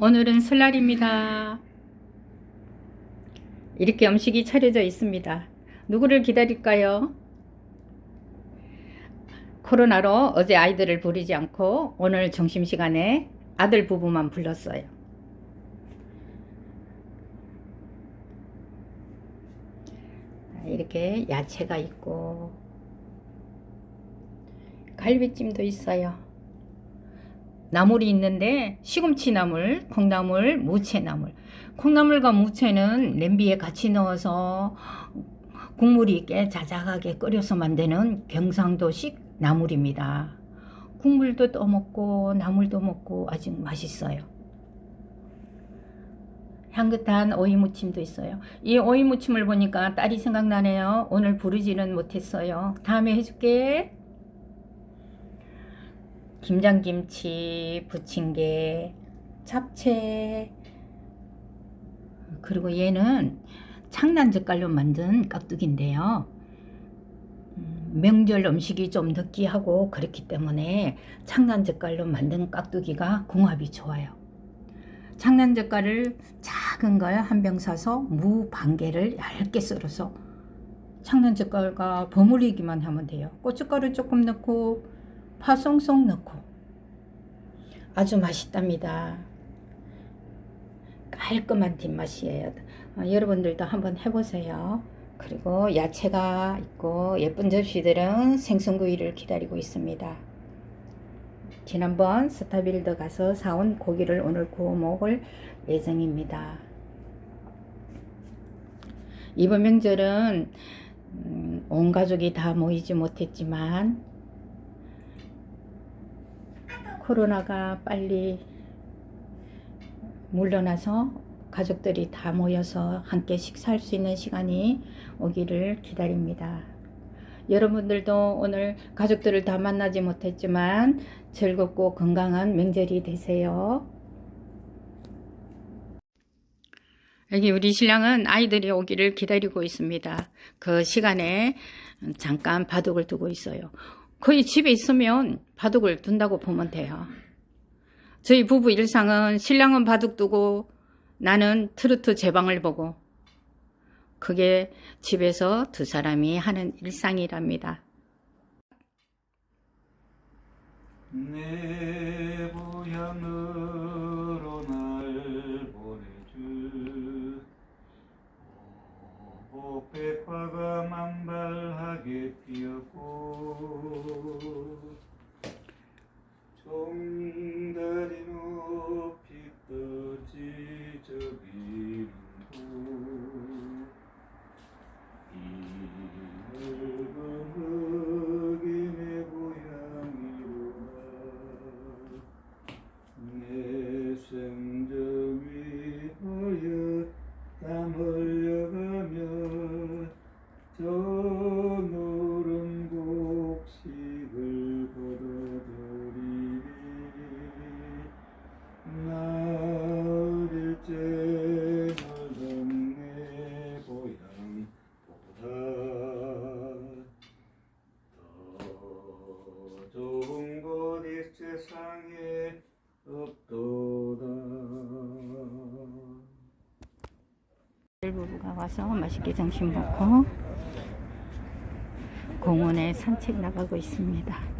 오늘은 설날입니다. 이렇게 음식이 차려져 있습니다. 누구를 기다릴까요? 코로나로 어제 아이들을 부르지 않고 오늘 점심시간에 아들 부부만 불렀어요. 이렇게 야채가 있고 갈비찜도 있어요. 나물이 있는데 시금치 나물, 콩나물, 무채 나물. 콩나물과 무채는 냄비에 같이 넣어서 국물이 꽤 자작하게 끓여서 만드는 경상도식 나물입니다. 국물도 떠먹고 나물도 먹고 아주 맛있어요. 향긋한 오이 무침도 있어요. 이 오이 무침을 보니까 딸이 생각나네요. 오늘 부르지는 못했어요. 다음에 해줄게. 김장김치, 부침개, 잡채, 그리고 얘는 창난젓갈로 만든 깍두기인데요. 음, 명절 음식이 좀 느끼하고 그렇기 때문에 창난젓갈로 만든 깍두기가 궁합이 좋아요. 창난젓갈을 작은 걸 한 병 사서 무 반 개를 얇게 썰어서 창난젓갈과 버무리기만 하면 돼요. 고춧가루 조금 넣고 파 송송 넣고 아주 맛있답니다. 깔끔한 뒷맛이에요. 어, 여러분들도 한번 해보세요. 그리고 야채가 있고 예쁜 접시들은 생선구이를 기다리고 있습니다. 지난번 스타빌드 가서 사온 고기를 오늘 구워 먹을 예정입니다. 이번 명절은 음, 온 가족이 다 모이지 못했지만 코로나가 빨리 물러나서 가족들이 다 모여서 함께 식사할 수 있는 시간이 오기를 기다립니다. 여러분들도 오늘 가족들을 다 만나지 못했지만 즐겁고 건강한 명절이 되세요. 여기 우리 신랑은 아이들이 오기를 기다리고 있습니다. 그 시간에 잠깐 바둑을 두고 있어요. 거의 집에 있으면 바둑을 둔다고 보면 돼요. 저희 부부 일상은 신랑은 바둑 두고 나는 트로트 제방을 보고 그게 집에서 두 사람이 하는 일상이랍니다. 내 오백화가 만발하게 피었고 종다리 높이 떠지 저기는 이 늙은 흙이 내 고향이로다. 내 생전 위하여 땀 흘려가며 세상에 없도다. 부부가 와서 맛있게 점심 먹고 공원에 산책 나가고 있습니다.